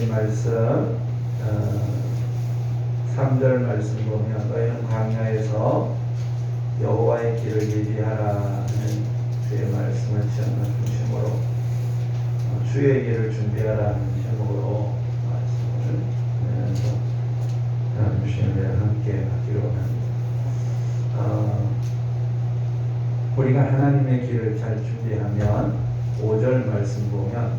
주신 말씀 어, 3절 말씀 보면 너희는 광야에서 여호와의 길을 예비하라 는 주의 말씀을 중심으로 어, 주의 길을 준비하라 는 제목으로 말씀을 하면서 하나님 주신 은혜를 함께 받기로 합니다. 어, 우리가 하나님의 길을 잘 준비하면 5절 말씀 보면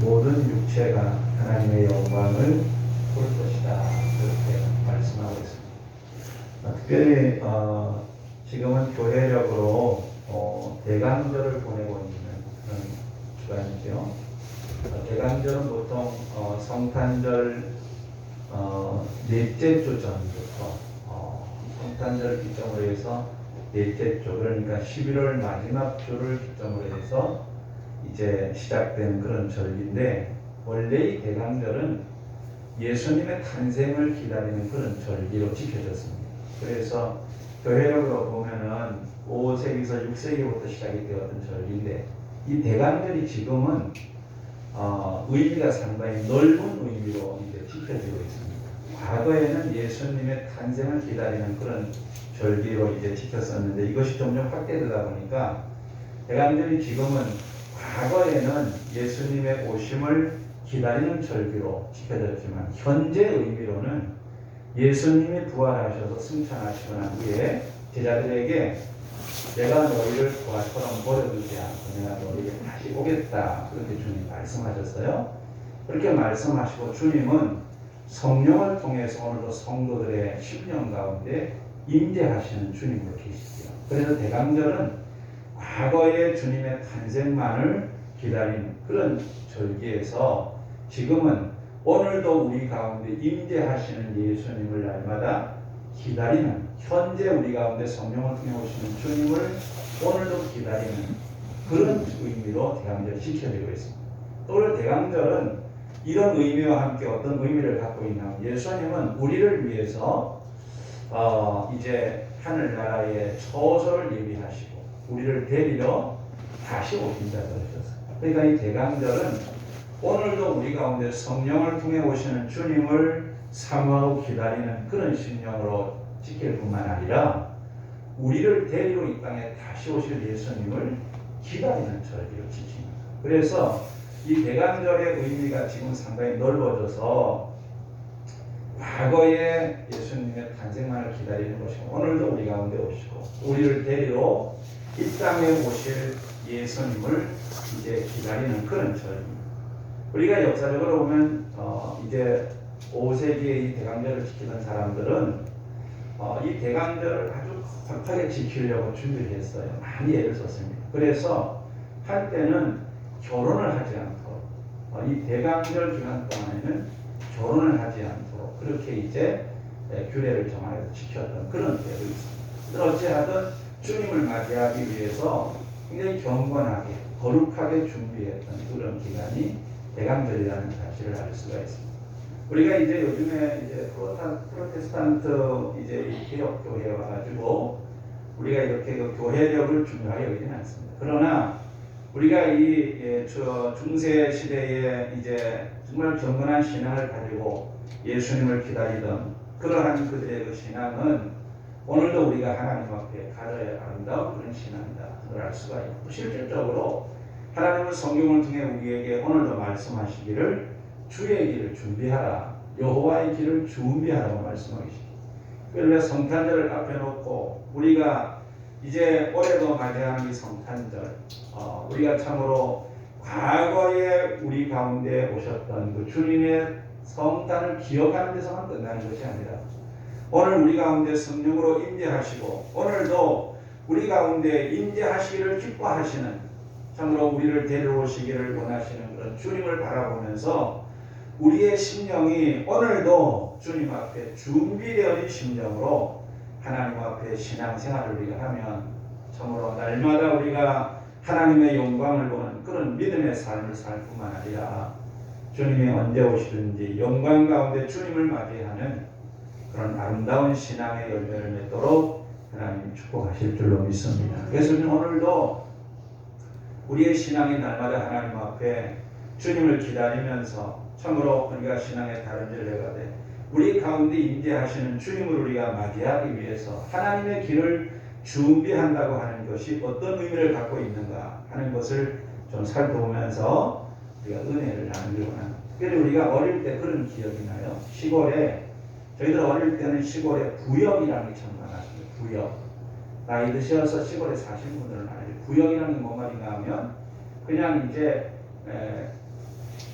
모든 육체가 하나님의 영광을 볼 것이다 그렇게 말씀하고 있습니다. 어, 특별히 어, 지금은 교회력으로 어, 대강절을 보내고 있는 그런 주간이죠. 어, 대강절은 보통 어, 성탄절 어, 넷째 주 전부터 어, 성탄절 기점으로 해서 넷째 주 그러니까 11월 마지막 주를 기점으로 해서 이제 시작된 그런 절기인데 원래 이 대강절은 예수님의 탄생을 기다리는 그런 절기로 지켜졌습니다. 그래서 교회력으로 보면은 5세기에서 6세기부터 시작이 되었던 절기인데 이 대강절이 지금은 어, 의미가 상당히 넓은 의미로 이제 지켜지고 있습니다. 과거에는 예수님의 탄생을 기다리는 그런 절기로 이제 지켰었는데 이것이 점점 확대되다 보니까 대강절이 지금은 과거에는 예수님의 오심을 기다리는 절기로 지켜졌지만 현재 의미로는 예수님이 부활하셔서 승천하시고 난 후에 제자들에게 내가 너희를 부활처럼 버려두지 않고 내가 너희에게 다시 오겠다 그렇게 주님 말씀하셨어요. 그렇게 말씀하시고 주님은 성령을 통해서 오늘도 성도들의 심령 가운데 임재하시는 주님으로 계시죠. 그래서 대강절은 과거의 주님의 탄생만을 기다린 그런 절기에서 지금은 오늘도 우리 가운데 임재하시는 예수님을 날마다 기다리는 현재 우리 가운데 성령을 통해 오시는 주님을 오늘도 기다리는 그런 의미로 대강절을 지켜지고 있습니다. 또 오늘 대강절은 이런 의미와 함께 어떤 의미를 갖고 있냐면 예수님은 우리를 위해서 어, 이제 하늘나라의 처소를 예비하시고 우리를 데리러 다시 오신다 그러셨어요. 그러니까 이 대강절은 오늘도 우리 가운데 성령을 통해 오시는 주님을 사모하고 기다리는 그런 심령으로 지킬 뿐만 아니라 우리를 데리러 이 땅에 다시 오실 예수님을 기다리는 절기로 지킵니다. 그래서 이 대강절의 의미가 지금 상당히 넓어져서 과거에 예수님의 탄생만을 기다리는 것이고 오늘도 우리 가운데 오시고 우리를 데리러 이 땅에 오실 예수님을 이제 기다리는 그런 절입니다. 우리가 역사적으로 보면 어, 이제 5세기에 이 대강절을 지키던 사람들은 어, 이 대강절을 아주 확하게 지키려고 준비를 했어요. 많이 애를 썼습니다. 그래서 한때는 결혼을 하지 않도록 어, 이 대강절 기간 동안에는 결혼을 하지 않도록 그렇게 이제 예, 규례를 정하여서 지켰던 그런 때도 있습니다. 어찌하든 주님을 맞이하기 위해서 굉장히 경건하게 거룩하게 준비했던 그런 기간이 대강절이라는 사실을 알 수가 있습니다. 우리가 이제 요즘에 이제 프로테스탄트 이제 이 개혁 교회에 와가지고 우리가 이렇게 그 교회력을 중요하게 여기진 않습니다. 그러나 우리가 이 예, 저 중세 시대에 이제 정말 경건한 신앙을 가지고 예수님을 기다리던 그러한 그들의 그 신앙은 오늘도 우리가 하나님 앞에 가져야 아름다운 그런 신앙이다. 그걸 알 수가 있고 실질적으로 하나님은 성경을 통해 우리에게 오늘도 말씀하시기를 주의 길을 준비하라. 여호와의 길을 준비하라고 말씀하고 계십니다. 그래서 성탄절을 앞에 놓고 우리가 이제 올해도 맞이하는 이 성탄절 어, 우리가 참으로 과거에 우리 가운데 오셨던 그 주님의 성탄을 기억하는 데서만 끝나는 것이 아니라 오늘 우리 가운데 성령으로 임재하시고 오늘도 우리 가운데 임재하시기를 기뻐하시는 참으로 우리를 데려오시기를 원하시는 그런 주님을 바라보면서 우리의 심령이 오늘도 주님 앞에 준비되어진 심령으로 하나님 앞에 신앙생활을 우리가 하면 참으로 날마다 우리가 하나님의 영광을 보는 그런 믿음의 삶을 살 뿐만 아니라 주님이 언제 오시든지 영광 가운데 주님을 맞이하는 그런 아름다운 신앙의 열매를 맺도록 하나님 축복하실 줄로 믿습니다. 그래서 오늘도 우리의 신앙이 날마다 하나님 앞에 주님을 기다리면서 참으로 우리가 신앙의 다른지를 해가되 우리 가운데 임재하시는 주님을 우리가 맞이하기 위해서 하나님의 길을 준비한다고 하는 것이 어떤 의미를 갖고 있는가 하는 것을 좀 살펴보면서 우리가 은혜를 나누기로 합니다. 특별히 우리가 어릴 때 그런 기억이 나요. 시골에 저희들 어릴 때는 시골에 부역이라는 게 참 많았어요. 부역. 나이 드셔서 시골에 사시는 분들은 알죠. 부역이라는 게 뭔 말인가 하면 그냥 이제 에,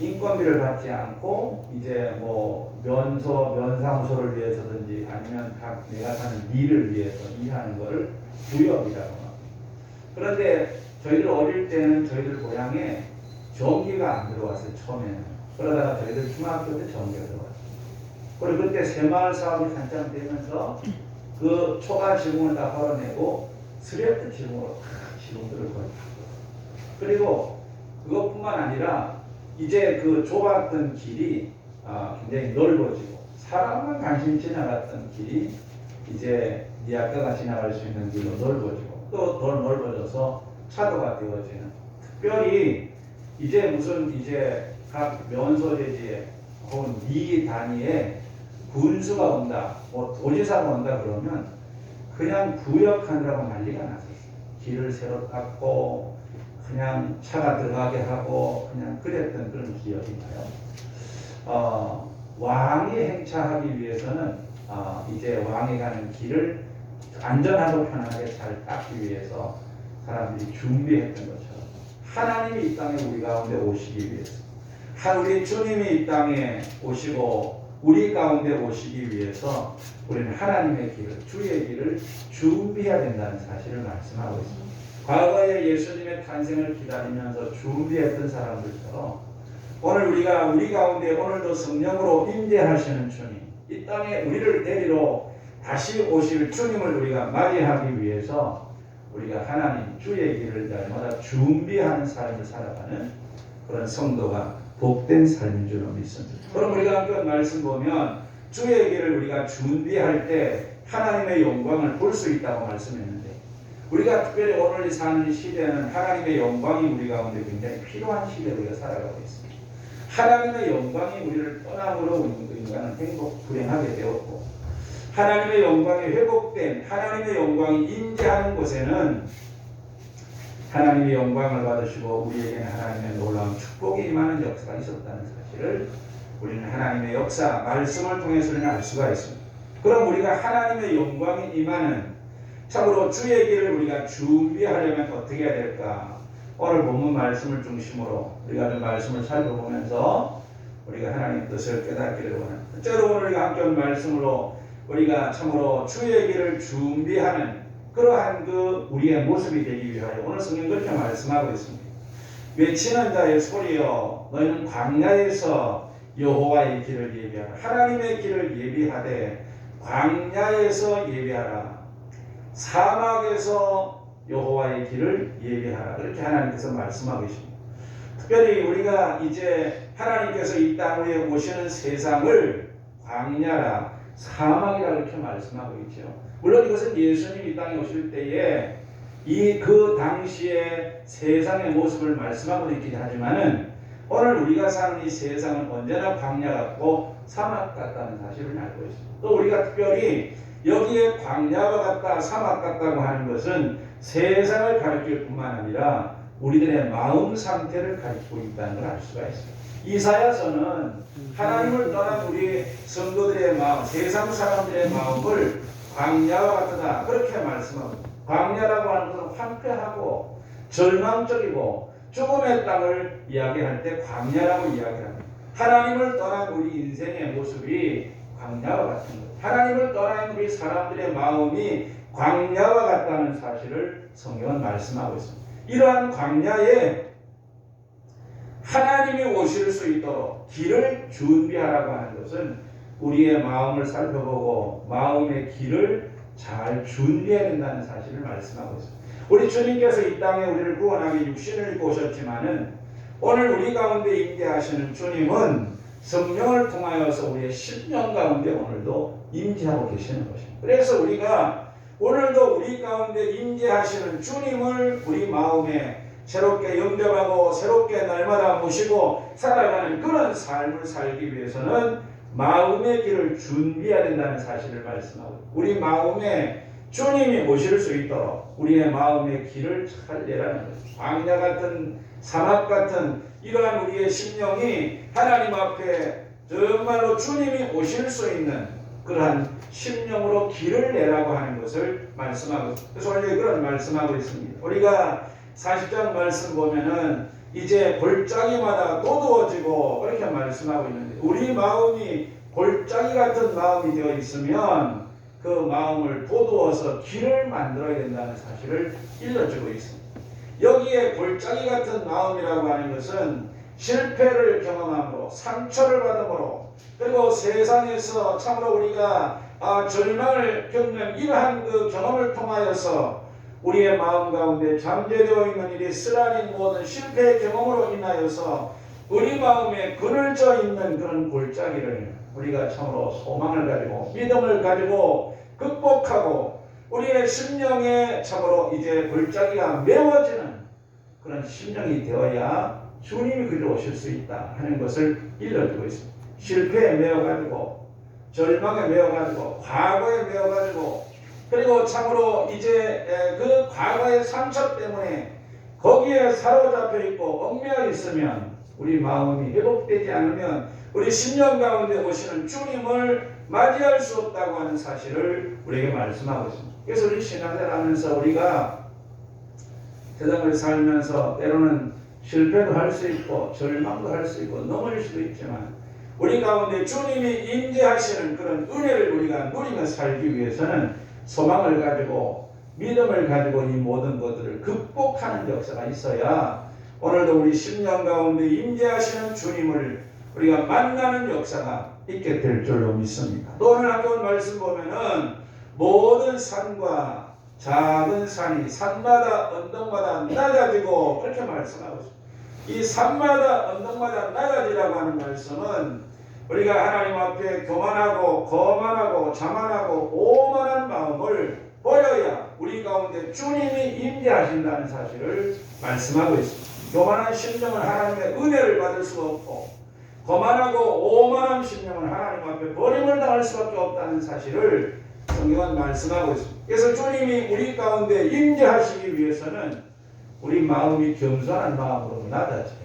인건비를 받지 않고 이제 뭐 면소 면사무소를 위해서든지 아니면 각 내가 사는 일을 위해서 일하는 거를 부역이라고 합니다. 그런데 저희들 어릴 때는 저희들 고향에 전기가 안 들어왔어요 처음에는 그러다가 저희들 중학교 때 전기가 들어왔어요. 그리고 그때 새마을 사업이 한참 되면서 그 초가 지붕을 다 헐어내고 스레트 지붕들을 거의 다. 그리고 그것뿐만 아니라 이제 그 좁았던 길이 아, 굉장히 넓어지고 사람만 관심 지나갔던 길이 이제 니아까가 지나갈 수 있는 길로 넓어지고 또 더 넓어져서 차도가 되어지는 특별히 이제 무슨 이제 각 면소대지에 혹은 리 단위에 군수가 온다, 뭐 도지사가 온다 그러면 그냥 부역하느라고 난리가 났었어요. 길을 새로 닦고 그냥 차가 들어가게 하고 그냥 그랬던 그런 기억이 나요. 어, 왕이 행차하기 위해서는 어, 이제 왕이 가는 길을 안전하고 편하게 잘 닦기 위해서 사람들이 준비했던 것처럼 하나님이 이 땅에 우리 가운데 오시기 위해서 한 우리 주님이 이 땅에 오시고 우리 가운데 오시기 위해서 우리는 하나님의 길을 주의 길을 준비해야 된다는 사실을 말씀하고 있습니다. 과거에 예수님의 탄생을 기다리면서 준비했던 사람들처럼 오늘 우리가 우리 가운데 오늘도 성령으로 임재하시는 주님 이 땅에 우리를 데리러 다시 오실 주님을 우리가 맞이하기 위해서 우리가 하나님 주의 길을 날마다 준비하는 삶을 살아가는 그런 성도가 복된 삶인 줄로 믿습니다. 그럼 우리가 그 말씀 보면 주의 길을 우리가 준비할 때 하나님의 영광을 볼 수 있다고 말씀했는데 우리가 특별히 오늘 사는 시대는 하나님의 영광이 우리 가운데 굉장히 필요한 시대에 우리가 살아가고 있습니다. 하나님의 영광이 우리를 떠남으로 인간은 행복 불행하게 되었고 하나님의 영광이 회복된 하나님의 영광이 임재하는 곳에는 하나님의 영광을 받으시고 우리에게는 하나님의 놀라운 축복이 임하는 역사가 있었다는 사실을 우리는 하나님의 역사 말씀을 통해서는 알 수가 있습니다. 그럼 우리가 하나님의 영광이 임하는 참으로 주의 길을 우리가 준비하려면 어떻게 해야 될까? 오늘 본문 말씀을 중심으로 우리가 그 말씀을 살펴보면서 우리가 하나님 뜻을 깨닫기를 원합니다. 첫째로 오늘 함께 온 말씀으로 우리가 참으로 주의 길을 준비하는 그러한 그 우리의 모습이 되기 위하여 오늘 성경 그렇게 말씀하고 있습니다. 외치는 자의 소리여 너희는 광야에서 여호와의 길을 예비하라 하나님의 길을 예비하되 광야에서 예비하라 사막에서 여호와의 길을 예비하라 그렇게 하나님께서 말씀하고 계십니다. 특별히 우리가 이제 하나님께서 이 땅 위에 오시는 세상을 광야라 사막이라 이렇게 말씀하고 있죠. 물론 이것은 예수님이 이 땅에 오실 때에 이 그 당시의 세상의 모습을 말씀하고 있긴 하지만은 오늘 우리가 사는 이 세상은 언제나 광야 같고 사막 같다는 사실을 알고 있습니다. 또 우리가 특별히 여기에 광야와 같다, 사막 같다고 하는 것은 세상을 가리킬 뿐만 아니라 우리들의 마음 상태를 가리키고 있다는 걸 알 수가 있습니다. 이사야서는 하나님을 떠난 우리 성도들의 마음, 세상 사람들의 마음을 광야와 같다 그렇게 말씀합니다. 광야라고 하는 것은 황폐하고 절망적이고 죽음의 땅을 이야기할 때 광야라고 이야기합니다. 하나님을 떠난 우리 인생의 모습이 광야와 같은 것. 하나님을 떠난 우리 사람들의 마음이 광야와 같다는 사실을 성경은 말씀하고 있습니다. 이러한 광야에 하나님이 오실 수 있도록 길을 준비하라고 하는 것은 우리의 마음을 살펴보고 마음의 길을 잘 준비해야 된다는 사실을 말씀하고 있습니다. 우리 주님께서 이 땅에 우리를 구원하기 육신을 입고 오셨지만은 오늘 우리 가운데 임재하시는 주님은 성령을 통하여서 우리의 심령 가운데 오늘도 임재하고 계시는 것입니다. 그래서 우리가 오늘도 우리 가운데 임재하시는 주님을 우리 마음에 새롭게 영접하고 새롭게 날마다 모시고 살아가는 그런 삶을 살기 위해서는 마음의 길을 준비해야 된다는 사실을 말씀하고 우리 마음에 주님이 모실 수 있도록 우리의 마음의 길을 잘 내라는 거죠. 광야 같은 사막 같은 이러한 우리의 심령이 하나님 앞에 정말로 주님이 오실 수 있는 그러한 심령으로 길을 내라고 하는 것을 말씀하고 그래서 원래 그런 말씀하고 있습니다. 우리가 40장 말씀 보면은 이제 골짜기마다 또두어지고 그렇게 말씀하고 있는데 우리 마음이 골짜기 같은 마음이 되어 있으면 그 마음을 도두어서 길을 만들어야 된다는 사실을 일러주고 있습니다. 여기에 골짜기 같은 마음이라고 하는 것은 실패를 경험함으로 상처를 받음으로 그리고 세상에서 참으로 우리가 아, 절망을 겪는 이러한 그 경험을 통하여서 우리의 마음 가운데 잠재되어 있는 일이 쓰라린 모든 실패의 경험으로 인하여서 우리 마음에 그늘져 있는 그런 골짜기를 우리가 참으로 소망을 가지고 믿음을 가지고 극복하고 우리의 심령에 참으로 이제 골짜기가 메워지는 그런 심령이 되어야 주님이 그리로 오실 수 있다 하는 것을 일러주고 있습니다. 실패에 메어가지고 절망에 메어가지고 과거에 메어가지고 그리고 참으로 이제 그 과거의 상처 때문에 거기에 사로잡혀 있고 얽매여 있으면 우리 마음이 회복되지 않으면 우리 심령 가운데 오시는 주님을 맞이할 수 없다고 하는 사실을 우리에게 말씀하고 있습니다. 그래서 우리 신앙생활하면서 우리가 세상을 살면서 때로는 실패도 할 수 있고 절망도 할 수 있고 넘어질 수도 있지만 우리 가운데 주님이 임재하시는 그런 은혜를 우리가 누리며 살기 위해서는 소망을 가지고 믿음을 가지고 이 모든 것들을 극복하는 역사가 있어야 오늘도 우리 10년 가운데 임재하시는 주님을 우리가 만나는 역사가 있게 될 줄로 믿습니다. 또 오늘 한번 말씀 보면은 모든 산과 작은 산이 산마다 언덕마다 낮아지고 그렇게 말씀하고 있습니다. 이 산마다 언덕마다 낮아지라고 하는 말씀은 우리가 하나님 앞에 교만하고 거만하고 자만하고 오만한 마음을 버려야 우리 가운데 주님이 임재하신다는 사실을 말씀하고 있습니다. 교만한 심령은 하나님의 은혜를 받을 수가 없고 거만하고 오만한 심령은 하나님 앞에 버림을 당할 수밖에 없다는 사실을 성경은 말씀하고 있습니다. 그래서 주님이 우리 가운데 임재하시기 위해서는 우리 마음이 겸손한 마음으로 낮아져야.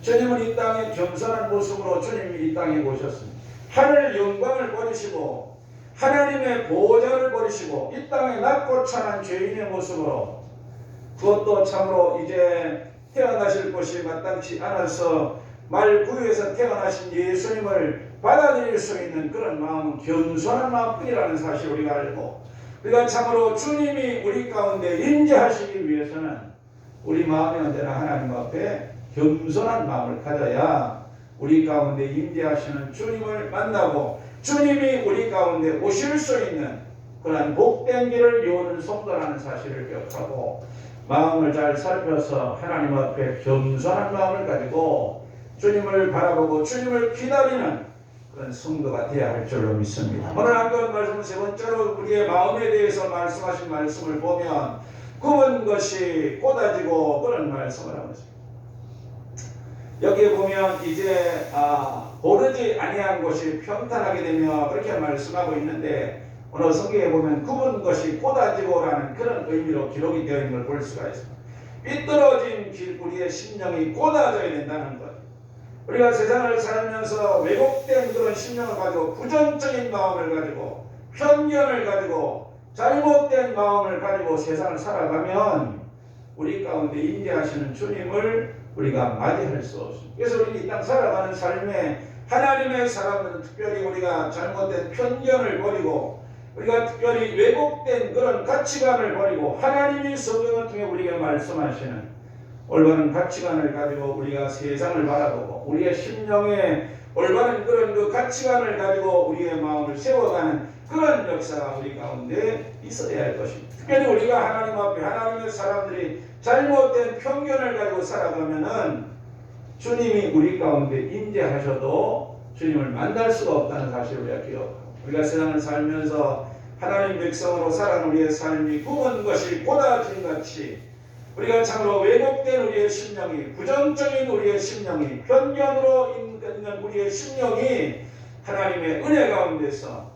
주님은 이 땅에 겸손한 모습으로 주님이 이 땅에 오셨습니다. 하늘 영광을 버리시고 하나님의 보좌를 버리시고 이 땅에 낮고 찬한 죄인의 모습으로 그것도 참으로 이제 태어나실 것이 마땅치 않아서 말구유에서 태어나신 예수님을 받아들일 수 있는 그런 마음은 겸손한 마음뿐이라는 사실 우리가 알고 우리가 참으로 주님이 우리 가운데 임재하시기 위해서는 우리 마음이 언제나 하나님 앞에 겸손한 마음을 가져야 우리 가운데 임재하시는 주님을 만나고 주님이 우리 가운데 오실 수 있는 그러한 복된 길을 여는 성도라는 사실을 기억하고 마음을 잘 살펴서 하나님 앞에 겸손한 마음을 가지고 주님을 바라보고 주님을 기다리는 그런 성도가 되어야 할 줄로 믿습니다. 오늘 한번 말씀 세 번째로 우리의 마음에 대해서 말씀하신 말씀을 보면 굽은 것이 꼬다지고 그런 말씀을 하고 있습니다. 여기에 보면 이제 아, 고르지 아니한 것이 평탄하게 되며 그렇게 말씀하고 있는데 오늘 성경에 보면 굽은 것이 꼬다지고라는 그런 의미로 기록이 되어 있는 걸 볼 수가 있습니다. 삐뚤어진 길 우리의 심령이 꼬다져야 된다는 것. 우리가 세상을 살면서 왜곡된 그런 심령을 가지고 부정적인 마음을 가지고 편견을 가지고 잘못된 마음을 가지고 세상을 살아가면 우리 가운데 임재하시는 주님을 우리가 맞이할 수 없습니다. 그래서 우리 이 땅 살아가는 삶에 하나님의 사람들은 특별히 우리가 잘못된 편견을 버리고 우리가 특별히 왜곡된 그런 가치관을 버리고 하나님이 성경을 통해 우리에게 말씀하시는 올바른 가치관을 가지고 우리가 세상을 바라보고 우리의 심령에 올바른 그런 그 가치관을 가지고 우리의 마음을 세워가는 그런 역사가 우리 가운데 있어야 할 것입니다. 특별히 우리가 하나님 앞에 하나님의 사람들이 잘못된 편견을 가지고 살아가면은 주님이 우리 가운데 임재하셔도 주님을 만날 수가 없다는 사실을 우리가 기억하고 우리가 세상을 살면서 하나님 백성으로 살아가는 우리의 삶이 굽은 것이 꼬다진 같이 우리가 참으로 왜곡된 우리의 심령이 부정적인 우리의 심령이 편견으로 있는 우리의 심령이 하나님의 은혜 가운데서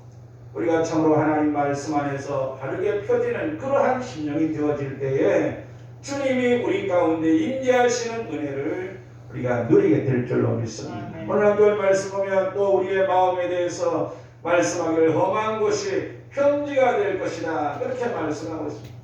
우리가 참으로 하나님 말씀 안에서 바르게 펴지는 그러한 심령이 되어질 때에 주님이 우리 가운데 임재하시는 은혜를 우리가 누리게 될 줄로 믿습니다. 아멘. 오늘 한절 말씀 보면 또 우리의 마음에 대해서 말씀하기를 험한 것이 편지가 될 것이다. 그렇게 말씀하고 있습니다.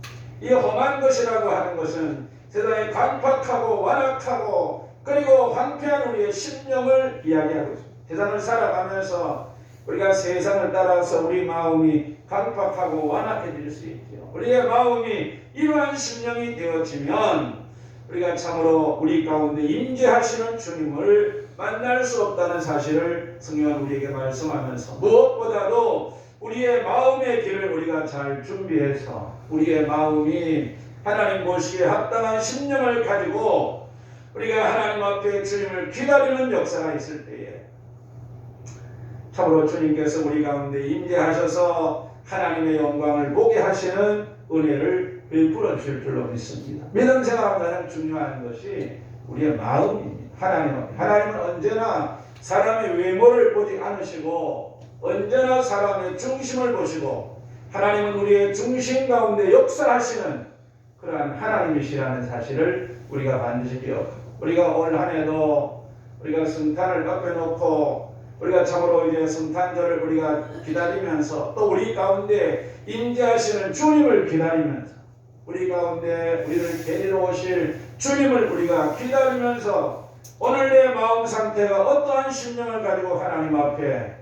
이 험한 것이라고 하는 것은 세상에 강팍하고 완악하고 그리고 황폐한 우리의 심령을 이야기하고 있습니다. 세상을 살아가면서 우리가 세상을 따라서 우리 마음이 강팍하고 완악해질 수 있죠. 우리의 마음이 이러한 심령이 되어지면 우리가 참으로 우리 가운데 임재하시는 주님을 만날 수 없다는 사실을 성령은 우리에게 말씀하면서 무엇보다도 우리의 마음의 길을 우리가 잘 준비해서 우리의 마음이 하나님 보시기에 합당한 심령을 가지고 우리가 하나님 앞에 주님을 기다리는 역사가 있을 때에 참으로 주님께서 우리 가운데 임재하셔서 하나님의 영광을 보게 하시는 은혜를 베풀어 주실 줄로 믿습니다. 믿음 생활하는 가장 중요한 것이 우리의 마음입니다. 하나님은 하나님은 언제나 사람의 외모를 보지 않으시고 언제나 사람의 중심을 보시고 하나님은 우리의 중심 가운데 역사하시는 그러한 하나님이시라는 사실을 우리가 반드시 기억하고 우리가 올 한해도 우리가 성탄을 앞에 놓고 우리가 참으로 이제 성탄절을 우리가 기다리면서 또 우리 가운데 임재하시는 주님을 기다리면서 우리 가운데 우리를 데리러 오실 주님을 우리가 기다리면서 오늘 내 마음 상태가 어떠한 심령을 가지고 하나님 앞에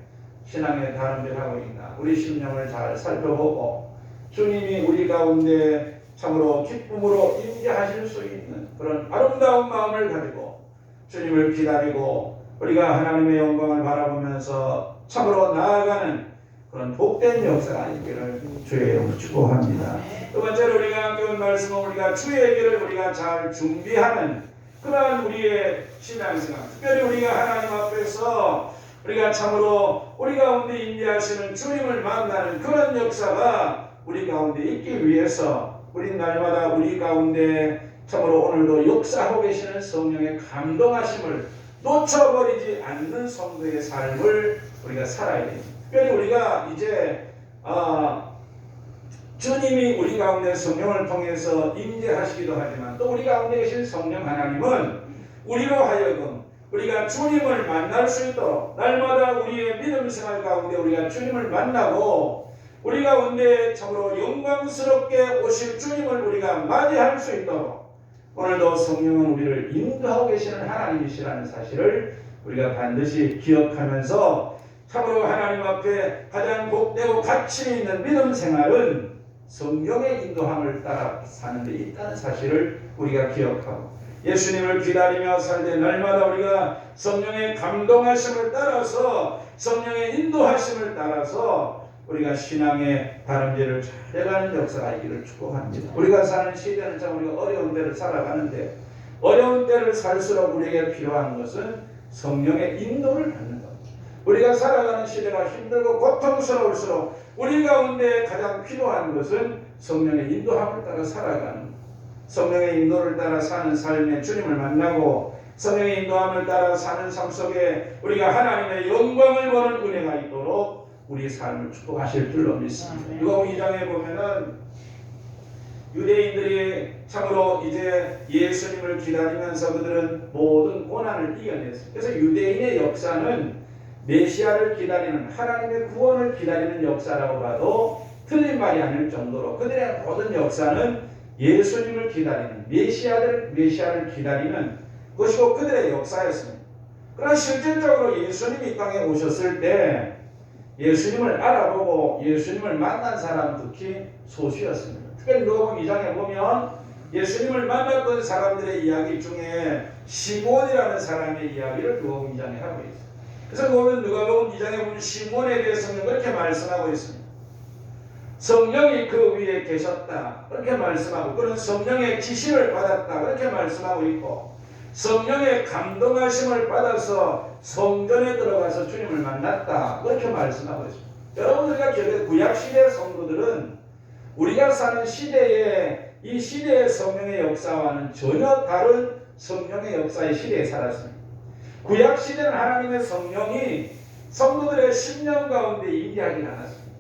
신앙의 다름질 하고 있나? 우리 심령을 잘 살펴보고 주님이 우리 가운데 참으로 기쁨으로 임재하실 수 있는 그런 아름다운 마음을 가지고 주님을 기다리고 우리가 하나님의 영광을 바라보면서 참으로 나아가는 그런 복된 역사가 있기를 주의 이름으로 축복합니다. 두 번째로 우리가 함께 온 말씀은 우리가 주의 길을 우리가 잘 준비하는 그러한 우리의 신앙생활 특별히 우리가 하나님 앞에서 우리가 참으로 우리 가운데 임재하시는 주님을 만나는 그런 역사가 우리 가운데 있기 위해서 우리 날마다 우리 가운데 참으로 오늘도 역사하고 계시는 성령의 감동하심을 놓쳐버리지 않는 성도의 삶을 우리가 살아야 됩니다. 특별히 우리가 이제 아, 주님이 우리 가운데 성령을 통해서 임재하시기도 하지만 또 우리 가운데 계신 성령 하나님은 우리로 하여금 우리가 주님을 만날 수 있도록 날마다 우리의 믿음 생활 가운데 우리가 주님을 만나고 우리 가운데 참으로 영광스럽게 오실 주님을 우리가 맞이할 수 있도록 오늘도 성령은 우리를 인도하고 계시는 하나님이시라는 사실을 우리가 반드시 기억하면서 참으로 하나님 앞에 가장 복되고 가치 있는 믿음 생활은 성령의 인도함을 따라 사는 데 있다는 사실을 우리가 기억하고 예수님을 기다리며 살때 날마다 우리가 성령의 감동하심을 따라서 성령의 인도하심을 따라서 우리가 신앙의 다름질을 잘해가는 역사가 있기를 축복합니다. 우리가 사는 시대는 참 우리가 어려운 때를 살아가는데 어려운 때를 살수록 우리에게 필요한 것은 성령의 인도를 받는 것. 우리가 살아가는 시대가 힘들고 고통스러울수록 우리 가운데 가장 필요한 것은 성령의 인도함을 따라 살아가는 것. 성령의 인도를 따라 사는 삶에 주님을 만나고 성령의 인도함을 따라 사는 삶 속에 우리가 하나님의 영광을 보는 은혜가 있도록 우리 삶을 축복하실 줄로 믿습니다. 아멘. 누가 2장에 보면은 유대인들이 참으로 이제 예수님을 기다리면서 그들은 모든 고난을 이겨냈어요. 그래서 유대인의 역사는 메시아를 기다리는 하나님의 구원을 기다리는 역사라고 봐도 틀린 말이 아닐 정도로 그들의 모든 역사는 예수님을 기다리는 메시아를 메시아를 기다리는 것이고 그들의 역사였습니다. 그러나 실질적으로 예수님이 이 땅에 오셨을 때 예수님을 알아보고 예수님을 만난 사람 특히 소수였습니다. 특별히 누가복음 2장에 보면 예수님을 만났던 사람들의 이야기 중에 시몬이라는 사람의 이야기를 누가복음 2장에 하고 있어요. 그래서 보면 누가복음 2장에 보면 시몬에 대해서는 그렇게 말씀하고 있습니다. 성령이 그 위에 계셨다. 그렇게 말씀하고 그런 성령의 지시를 받았다. 그렇게 말씀하고 있고 성령의 감동하심을 받아서 성전에 들어가서 주님을 만났다. 그렇게 말씀하고 있습니다. 여러분 우리가 기억해 구약 시대 성도들은 우리가 사는 시대에 이 시대의 성령의 역사와는 전혀 다른 성령의 역사의 시대에 살았습니다. 구약 시대는 하나님의 성령이 성도들의 심령 가운데 임재하지 않았습니다.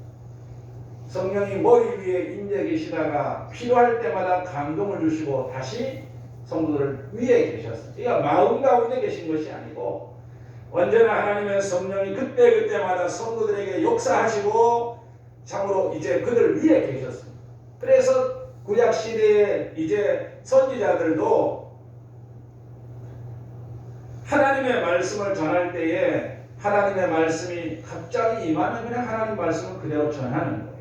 성령이 머리 위에 임재 계시다가 필요할 때마다 감동을 주시고 다시 성도들 위에 계셨습니다. 그러니까 마음 가운데 계신 것이 아니고 언제나 하나님의 성령이 그때 그때마다 성도들에게 역사하시고 참으로 이제 그들 위에 계셨습니다. 그래서 구약 시대에 이제 선지자들도 하나님의 말씀을 전할 때에 하나님의 말씀이 갑자기 임하면 그냥 하나님 말씀을 그대로 전하는 거예요.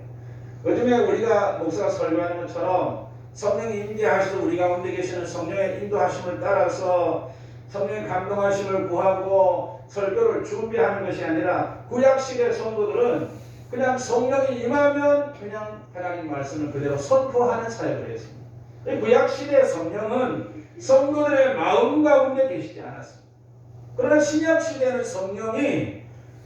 요즘에 우리가 목사가 설교하는 것처럼 성령이 임재하셔서 우리 가운데 계시는 성령의 인도하심을 따라서 성령의 감동하심을 구하고 설교를 준비하는 것이 아니라 구약시대 성도들은 그냥 성령이 임하면 그냥 하나님 말씀을 그대로 선포하는 사역을 했습니다. 구약시대 성령은 성도들의 마음 가운데 계시지 않았습니다. 그러나 신약시대는 성령이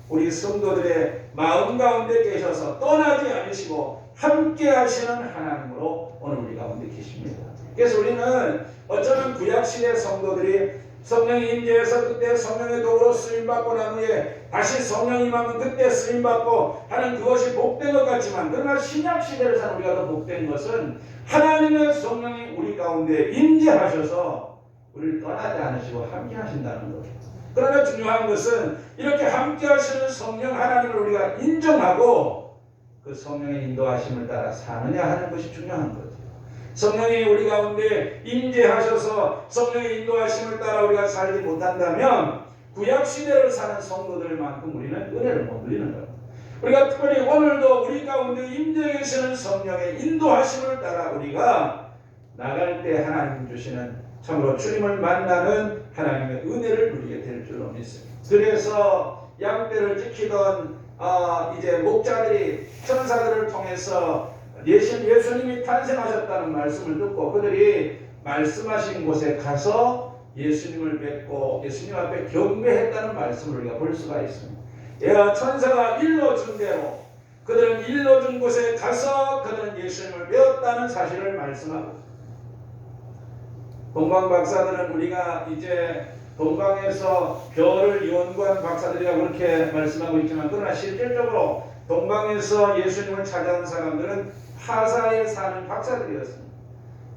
우리 성도들의 마음 가운데 계셔서 떠나지 않으시고 함께 하시는 하나님으로 오늘 우리 가운데 계십니다. 그래서 우리는 어쩌면 구약시대 성도들이 성령이 임재해서 그때 성령의 도구로 쓰임받고 난 후에 다시 성령이 임하면 그때 쓰임받고 하는 그것이 복된 것 같지만 그러나 신약시대를 사는 우리가 더 복된 것은 하나님의 성령이 우리 가운데 임재하셔서 우리를 떠나지 않으시고 함께 하신다는 것. 그러나 중요한 것은 이렇게 함께 하시는 성령 하나님을 우리가 인정하고 그 성령의 인도하심을 따라 사느냐 하는 것이 중요한 거죠. 성령이 우리 가운데 임재하셔서 성령의 인도하심을 따라 우리가 살지 못한다면 구약 시대를 사는 성도들만큼 우리는 은혜를 못 누리는 겁니다. 우리가 특별히 오늘도 우리 가운데 임재 계시는 성령의 인도하심을 따라 우리가 나갈 때 하나님 주시는 참으로 주님을 만나는 하나님의 은혜를 누리게 될 줄로 믿습니다. 그래서 양떼를 지키던 아, 이제 목자들이 천사들을 통해서 예수, 예수님이 탄생하셨다는 말씀을 듣고 그들이 말씀하신 곳에 가서 예수님을 뵙고 예수님 앞에 경배했다는 말씀을 우리가 볼 수가 있습니다. 예, 천사가 일러준 대로 그들은 일러준 곳에 가서 그들은 예수님을 배웠다는 사실을 말씀하고 동방 박사들은 우리가 이제 동방에서 별을 연구한 박사들이라 그렇게 말씀하고 있지만 그러나 실질적으로 동방에서 예수님을 찾아온 사람들은 파사에 사는 박사들이었습니다.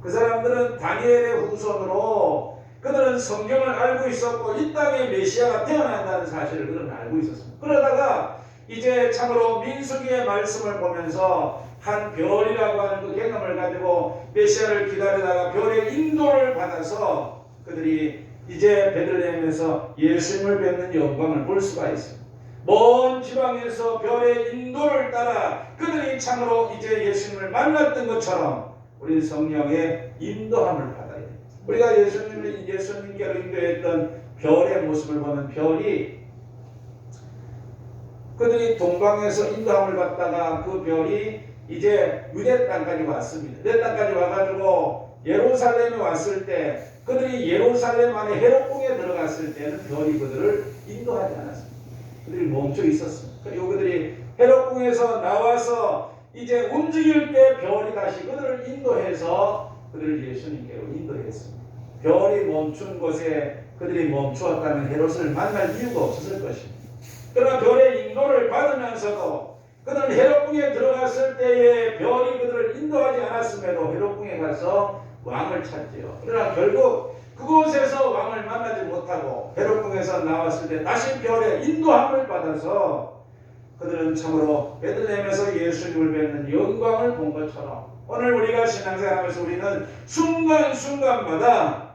그 사람들은 다니엘의 후손으로 그들은 성경을 알고 있었고 이 땅에 메시아가 태어난다는 사실을 그들은 알고 있었습니다. 그러다가 이제 참으로 민수기의 말씀을 보면서 한 별이라고 하는 그 개념을 가지고 메시아를 기다리다가 별의 인도를 받아서 그들이 이제 베들레헴에서 예수님을 뵙는 영광을 볼 수가 있습니다. 먼 지방에서 별의 인도를 따라 그들이 참으로 이제 예수님을 만났던 것처럼 우리 성령의 인도함을 받아야 됩니다. 우리가 예수님을 예수님께로 인도했던 별의 모습을 보면 별이 그들이 동방에서 인도함을 받다가 그 별이 이제 유대 땅까지 왔습니다. 유대 땅까지 와가지고 예루살렘에 왔을 때 그들이 예루살렘 안에 헤롯궁에 들어갔을 때는 별이 그들을 인도하지 않았습니다. 그들이 멈춰 있었습니다. 그리고 그들이 헤롯궁에서 나와서 이제 움직일 때 별이 다시 그들을 인도해서 그들을 예수님께로 인도했습니다. 별이 멈춘 곳에 그들이 멈추었다면 헤롯을 만날 이유가 없었을 것입니다. 그러나 별의 인도를 받으면서도 그들은 헤롯궁에 들어갔을 때에 별이 그들을 인도하지 않았음에도 헤롯궁에 가서 왕을 찾지요. 그러나 결국 그곳에서 왕을 만나지 못하고 헤롯궁에서 나왔을 때 다시 별의 인도함을 받아서 그들은 참으로 베들레헴에서 예수님을 뵙는 영광을 본 것처럼 오늘 우리가 신앙생활하면서 우리는 순간순간마다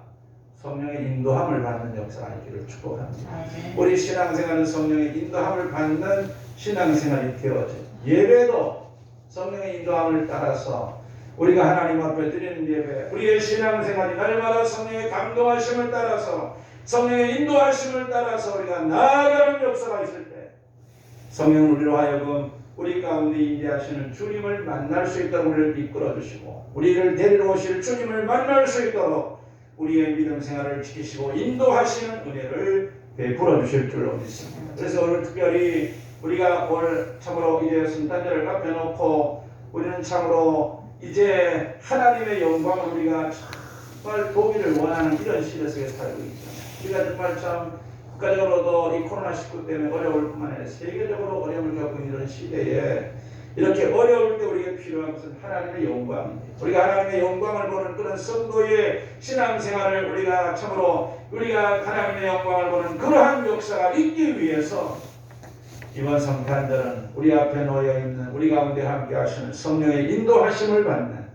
성령의 인도함을 받는 역사가 있기를 축복합니다. 우리 신앙생활은 성령의 인도함을 받는 신앙생활이 되어져. 예배도 성령의 인도함을 따라서 우리가 하나님 앞에 드리는 예배, 우리의 신앙생활이 날마다 성령의 감동하심을 따라서 성령의 인도하심을 따라서 우리가 나아가는 역사가 있을 때 성령 우리로 하여금 우리 가운데 임재하시는 주님을 만날 수 있도록 우리를 이끌어 주시고 우리를 데리러 오실 주님을 만날 수 있도록 우리의 믿음 생활을 지키시고 인도하시는 은혜를 베풀어 주실 줄로 믿습니다. 그래서 오늘 특별히 우리가 오늘 참으로 이제 성탄절을 앞에 놓고 우리는 참으로 이제 하나님의 영광을 우리가 정말 보기를 원하는 이런 시대 속에 살고 있잖아요. 우리가 정말 참 국가적으로도 이 코로나19 때문에 어려울 뿐만 아니라 세계적으로 어려움을 겪고 있는 이런 시대에 이렇게 어려울 때 우리에게 필요한 것은 하나님의 영광입니다. 우리가 하나님의 영광을 보는 그런 성도의 신앙생활을 우리가 참으로 우리가 하나님의 영광을 보는 그러한 역사가 있기 위해서 이번 성탄절은 우리 앞에 놓여 있는 우리 가운데 함께 하시는 성령의 인도하심을 받는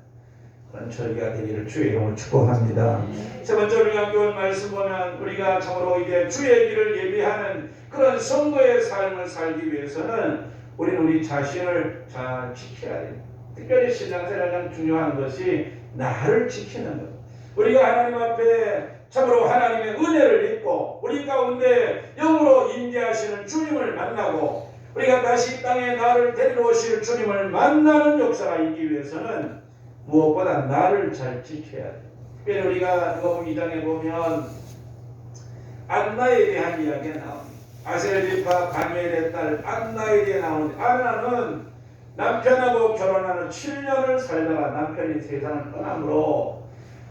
그런 절기가 되기를 주의 이름으로 축복합니다. 세 번째 우리가 함께 온 말씀 보면 우리가 참으로 이제 주의 길을 예비하는 그런 성도의 삶을 살기 위해서는 우리는 우리 자신을 잘 지켜야 됩니다. 특별히 신앙생활 중요한 것이 나를 지키는 것. 우리가 하나님 앞에 참으로 하나님의 은혜를 입고 우리 가운데 영으로 임재하시는 주님을 만나고 우리가 다시 이 땅에 나를 데리러 오실 주님을 만나는 역사가 있기 위해서는 무엇보다 나를 잘 지켜야 돼. 특별히 우리가 누가복음 2장에 보면 안나에 대한 이야기가 나옵니다. 아셀리파 가멜의 딸 안나에 대해 나오는데 안나는 남편하고 결혼하는 7년을 살다가 남편이 세상을 떠남으로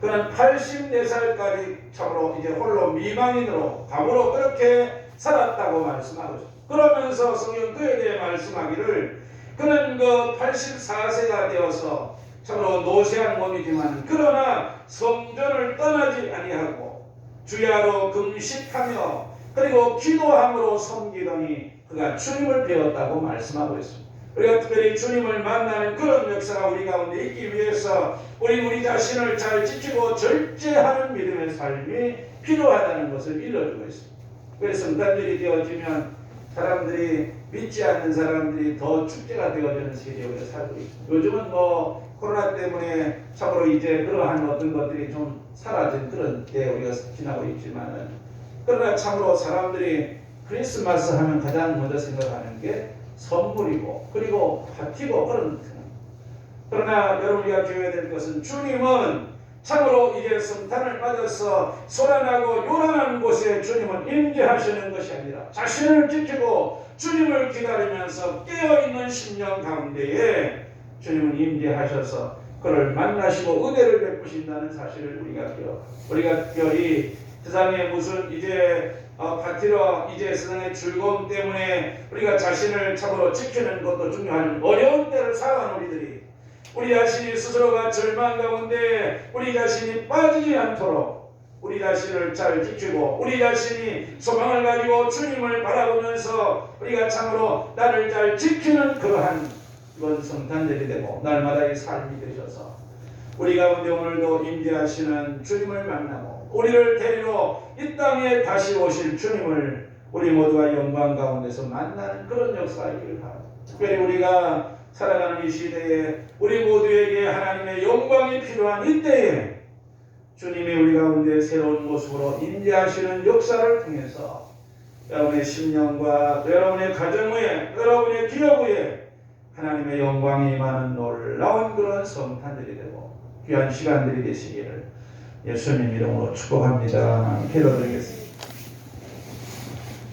그는 84살까지 참으로 이제 홀로 미망인으로 감으로 그렇게 살았다고 말씀하고. 그러면서 성경 그에 대해 말씀하기를 그는 그 84세가 되어서 참으로 노쇠한 몸이지만 그러나 성전을 떠나지 아니하고 주야로 금식하며 그리고 기도함으로 섬기더니 그가 주님을 배웠다고 말씀하고 있습니다. 우리가 특별히 주님을 만나는 그런 역사가 우리 가운데 있기 위해서 우리 우리 자신을 잘 지키고 절제하는 믿음의 삶이 필요하다는 것을 일러주고 있습니다. 그래서 성탄절이 되어지면 사람들이 믿지 않는 사람들이 더 축제가 되어지는 세계에 살고 있습니다. 요즘은 뭐 코로나 때문에 참으로 이제 그러한 어떤 것들이 좀 사라진 그런 때 우리가 지나고 있지만은 그러나 참으로 사람들이 크리스마스 하면 가장 먼저 생각하는 게 선물이고 그리고 파티고 그런 그러나 여러분 우리가 기억해야 될 것은 주님은 참으로 이제 성탄을 맞아서 소란하고 요란한 곳에 주님은 임재하시는 것이 아니라 자신을 지키고 주님을 기다리면서 깨어있는 심령 가운데에 주님은 임재하셔서 그를 만나시고 은혜를 베푸신다는 사실을 우리가 기억. 우리가 특별히 세상에 무슨 이제 어, 파티로 이제 세상의 즐거움 때문에 우리가 자신을 참으로 지키는 것도 중요한 어려운 때를 살아가는 우리들이. 우리 자신이 스스로가 절망 가운데 우리 자신이 빠지지 않도록 우리 자신을 잘 지키고 우리 자신이 소망을 가지고 주님을 바라보면서 우리가 참으로 나를 잘 지키는 그러한 이번 성탄절이 되고 날마다의 삶이 되셔서 우리 가운데 오늘도 임재하시는 주님을 만나고 우리를 데리러 이 땅에 다시 오실 주님을 우리 모두가 영광 가운데서 만나는 그런 역사가 있기를 바랍니다. 특별히 우리가 살아가는 이 시대에 우리 모두에게 하나님의 영광이 필요한 이때에 주님이 우리 가운데 새로운 모습으로 임재하시는 역사를 통해서 여러분의 심령과 여러분의 가정 위에 여러분의 기업 위에 하나님의 영광이 임하는 놀라운 그런 성탄들이 되고 귀한 시간들이 되시기를 예수님 이름으로 축복합니다. 기도드리겠습니다.